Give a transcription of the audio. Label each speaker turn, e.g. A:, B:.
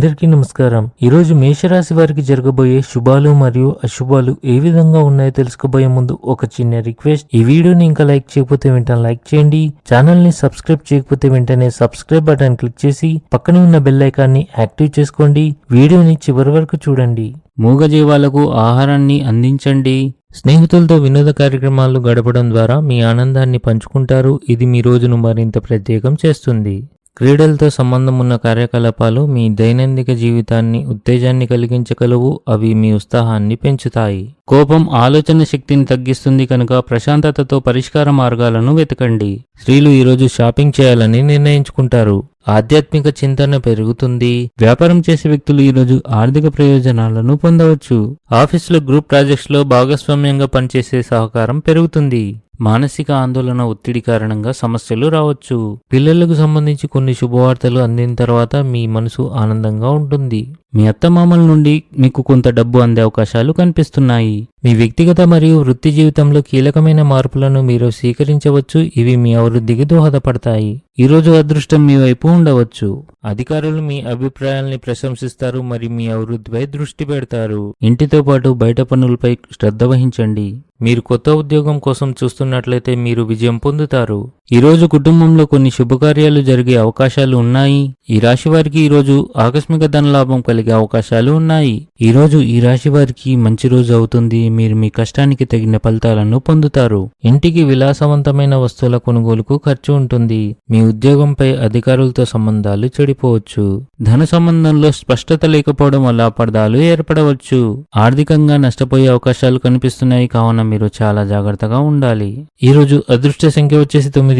A: అందరికీ నమస్కారం. ఈరోజు మేషరాశి వారికి జరగబోయే శుభాలు మరియు అశుభాలు ఏ విధంగా ఉన్నాయో తెలుసుకోబోయే ముందు ఒక చిన్న రిక్వెస్ట్. ఈ వీడియోని ఇంకా లైక్ చేయకపోతే వెంటనే లైక్ చేయండి. ఛానల్ని సబ్స్క్రైబ్ చేయకపోతే వెంటనే సబ్స్క్రైబ్ బటన్ క్లిక్ చేసి పక్కనే ఉన్న బెల్ ఐకాన్ని యాక్టివ్ చేసుకోండి. వీడియోని చివరి వరకు చూడండి.
B: మూగజీవాలకు ఆహారాన్ని అందించండి.
A: స్నేహితులతో వినోద కార్యక్రమాలు గడపడం ద్వారా మీ ఆనందాన్ని పంచుకుంటారు. ఇది మీ రోజును మరింత ప్రత్యేకం చేస్తుంది. క్రీడలతో సంబంధం ఉన్న కార్యకలాపాలు మీ దైనందిక జీవితాన్ని ఉత్తేజాన్ని కలిగించగలవు. అవి మీ ఉత్సాహాన్ని పెంచుతాయి.
B: కోపం ఆలోచన శక్తిని తగ్గిస్తుంది కనుక ప్రశాంతతతో పరిష్కార మార్గాలను వెతకండి.
A: స్త్రీలు ఈరోజు షాపింగ్ చేయాలని నిర్ణయించుకుంటారు. ఆధ్యాత్మిక చింతన పెరుగుతుంది.
B: వ్యాపారం చేసే వ్యక్తులు ఈరోజు ఆర్థిక ప్రయోజనాలను పొందవచ్చు.
A: ఆఫీసులో గ్రూప్ ప్రాజెక్ట్స్లో భాగస్వామ్యంగా పనిచేసే సహకారం పెరుగుతుంది.
B: మానసిక ఆందోళన ఒత్తిడి కారణంగా సమస్యలు రావచ్చు.
A: పిల్లలకు సంబంధించి కొన్ని శుభవార్తలు అందిన తర్వాత మీ మనసు ఆనందంగా ఉంటుంది.
B: మీ అత్తమామల నుండి మీకు కొంత డబ్బు అందే అవకాశాలు కనిపిస్తున్నాయి.
A: మీ వ్యక్తిగత మరియు వృత్తి జీవితంలో కీలకమైన మార్పులను మీరు స్వీకరించవచ్చు. ఇవి మీ అభివృద్ధికి దోహదపడతాయి.
B: ఈరోజు అదృష్టం మీ వైపు ఉండవచ్చు.
A: అధికారులు మీ అభిప్రాయాల్ని ప్రశంసిస్తారు మరియు మీ అభివృద్ధిపై దృష్టి పెడతారు.
B: ఇంటితో పాటు బయట పనులపై శ్రద్ధ వహించండి.
A: మీరు కొత్త ఉద్యోగం కోసం చూస్తున్నట్లయితే మీరు విజయం పొందుతారు.
B: ఈరోజు కుటుంబంలో కొన్ని శుభకార్యాలు జరిగే అవకాశాలు ఉన్నాయి. ఈ రాశి వారికి ఈరోజు ఆకస్మిక ధనలాభం కలిగే అవకాశాలు ఉన్నాయి. ఈరోజు ఈ రాశి వారికి మంచి రోజు అవుతుంది. మీరు మీ కష్టానికి తగిన ఫలితాలను పొందుతారు.
A: ఇంటికి విలాసవంతమైన వస్తువుల కొనుగోలుకు ఖర్చు ఉంటుంది. మీ ఉద్యోగంపై అధికారులతో సంబంధాలు చెడిపోవచ్చు.
B: ధన సంబంధంలో స్పష్టత లేకపోవడం వల్ల అపార్థాలు ఏర్పడవచ్చు. ఆర్థికంగా నష్టపోయే అవకాశాలు కనిపిస్తున్నాయి. కావున మీరు చాలా జాగ్రత్తగా ఉండాలి.
A: ఈ రోజు అదృష్ట సంఖ్య వచ్చేసి తొమ్మిది